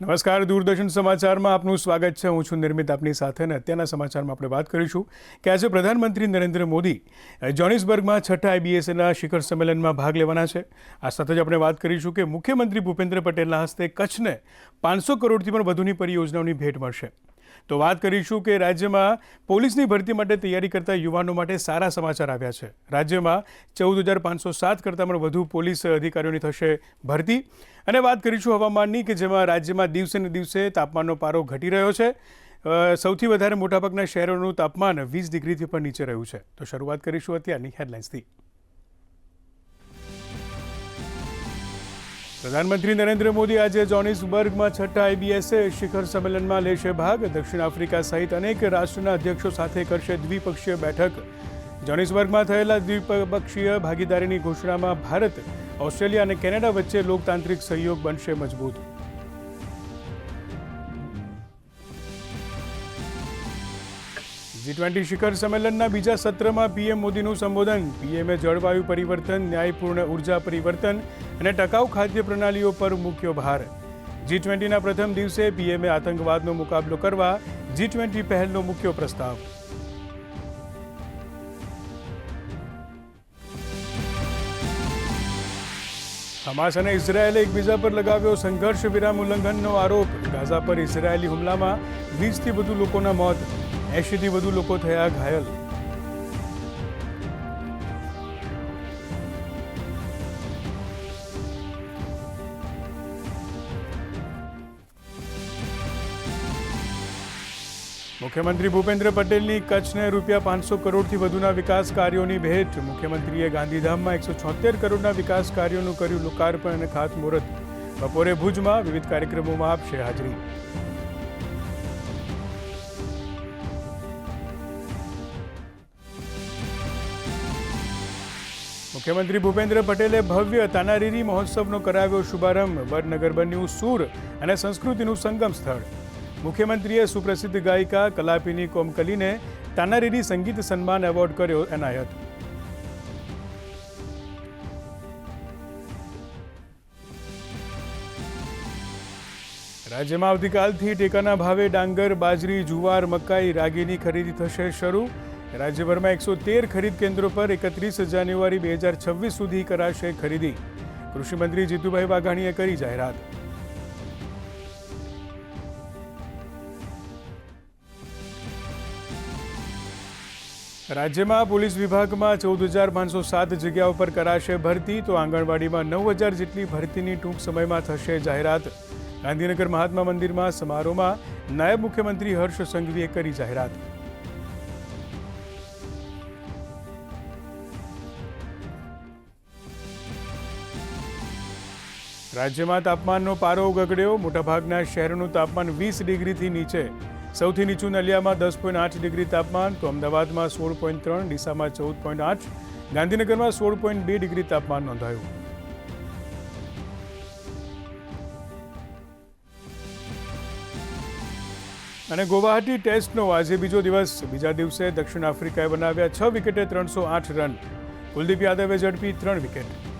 નમસ્કાર, દૂરદર્શન સમાચારમાં આપનું સ્વાગત છે. હું છું નિર્મિત આપની સાથે અને અત્યારના સમાચારમાં આપણે વાત કરીશું. કે આજે પ્રધાનમંત્રી નરેન્દ્ર મોદી? જોનિસબર્ગમાં છઠ્ઠા આઈબીએસના શિખર સંમેલનમાં ભાગ લેવાના છે. આ સાથે જ આપણે વાત કરીશું કે મુખ્યમંત્રી ભૂપેન્દ્ર પટેલના હસ્તે કચ્છને પાંચસો કરોડથી પણ વધુની પરિયોજનાઓની ભેટ મળશે. તો વાત કરીશું કે રાજ્યમાં પોલીસની ભરતી માટે તૈયારી કરતા યુવાનો માટે સારા સમાચાર આવ્યા છે. રાજ્યમાં ચૌદ હજાર પાંચસો સાત કરતાં પણ વધુ પોલીસ અધિકારીઓની થશે ભરતી. અને વાત કરીશું હવામાનની કે જેમાં રાજ્યમાં દિવસે ને દિવસે તાપમાનનો પારો ઘટી રહ્યો છે. સૌથી વધારે મોટાભાગના શહેરોનું તાપમાન વીસ ડિગ્રીથી પણ નીચે રહ્યું છે. તો શરૂઆત કરીશું અત્યારની હેડલાઇન્સથી પ્રધાનમંત્રી નરેન્દ્ર મોદી આજે જોનિસબર્ગમાં છઠ્ઠા આઈબીએસએ શિખર સંમેલનમાં લેશે ભાગ. દક્ષિણ આફ્રિકા સહિત અનેક રાષ્ટ્રના અધ્યક્ષો સાથે કરશે દ્વિપક્ષીય બેઠક. જોનિસબર્ગમાં થયેલા દ્વિપક્ષીય ભાગીદારીની ઘોષણામાં ભારત, ઓસ્ટ્રેલિયા અને કેનેડા વચ્ચે લોકતાંત્રિક સહયોગ બનશે મજબૂત. જી ટ્વેન્ટી શિખર સંમેલનના બીજા સત્રમાં પીએમ મોદીનું સંબોધન. પીએમએ જળવાયુ પરિવર્તન, ન્યાયપૂર્ણ ઊર્જા પરિવર્તન અને ટકાઉ ખાદ્ય પ્રણાલીઓ પર મૂક્યો ભાર. જી ટ્વેન્ટીના પ્રથમ દિવસે પીએમએ આતંકવાદનો મુકાબલો કરવા જી ટ્વેન્ટી પહેલનો મુખ્ય પ્રસ્તાવ. હમાસ અને ઇઝરાયેલે એકબીજા પર લગાવ્યો સંઘર્ષ વિરામ ઉલ્લંઘનનો આરોપ. ગાઝા પર ઇઝરાયેલી હુમલામાં વીસથી વધુ લોકોના મોત. એંશીથી વધુ લોકો થયા ઘાયલ. મુખ્યમંત્રી ભૂપેન્દ્ર પટેલની કચ્છને રૂપિયા પાંચસો કરોડથી વધુના વિકાસ કાર્યોની ભેટ. મુખ્યમંત્રીએ ગાંધીધામમાં એકસો છોતેર કરોડના વિકાસ કાર્યોનું કર્યું લોકાર્પણ અને ખાતમુહૂર્ત. બપોરે ભુજમાં વિવિધ કાર્યક્રમોમાં આપશે હાજરી. મુખ્યમંત્રી ભૂપેન્દ્ર પટેલે ભવ્ય તાનારીરી મહોત્સવનો કરાવ્યો શુભારંભ. વડનગર બન્યું સૂર અને સંસ્કૃતિનું સંગમ સ્થળ. મુખ્યમંત્રીએ સુપ્રસિદ્ધ ગાયિકા કલાપીની કોમકલીને તાનારીરી સંગીત સન્માન એવોર્ડ કર્યો એનાયત. રાજ્યમાં આવતીકાલથી ટેકાના ભાવે ડાંગર, બાજરી, જુવાર, મકાઈ, રાગીની ખરીદી થશે શરૂ. રાજ્યભરમાં એકસો તેર ખરીદ કેન્દ્રો પર એકત્રીસ જાન્યુઆરી બે હજાર છવ્વીસ સુધી કરાશે ખરીદી. કૃષિમંત્રી જીતુભાઈ વાઘાણીએ કરી જાહેરાત. રાજ્યમાં પોલીસ વિભાગમાં ચૌદ હજાર પાંચસો સાત જગ્યાઓ પર કરાશે ભરતી, તો આંગણવાડીમાં નવ હજાર જેટલી ભરતીની ટૂંક સમયમાં થશે જાહેરાત. ગાંધીનગર મહાત્મા મંદિરમાં સમારોહમાં નાયબ મુખ્યમંત્રી હર્ષ સંઘવીએ કરી જાહેરાત. રાજ્યમાં તાપમાનનો પારો ગગડ્યો. મોટાભાગના શહેરોનું તાપમાન વીસ ડિગ્રીથી નીચે. સૌથી નીચું નલિયામાં દસ પોઈન્ટ આઠ ડિગ્રી તાપમાન, તો અમદાવાદમાં સોળ પોઈન્ટ ત્રણ, ડીસામાં ચૌદ પોઈન્ટ આઠ, ગાંધીનગરમાં સોળ પોઈન્ટ બે ડિગ્રી તાપમાન નોંધાયું. અને ગુવાહાટી ટેસ્ટનો આજે બીજો દિવસ. બીજા દિવસે દક્ષિણ આફ્રિકાએ બનાવ્યા છ વિકેટે ત્રણસો આઠ રન. કુલદીપ યાદવે ઝડપી ત્રણ વિકેટ.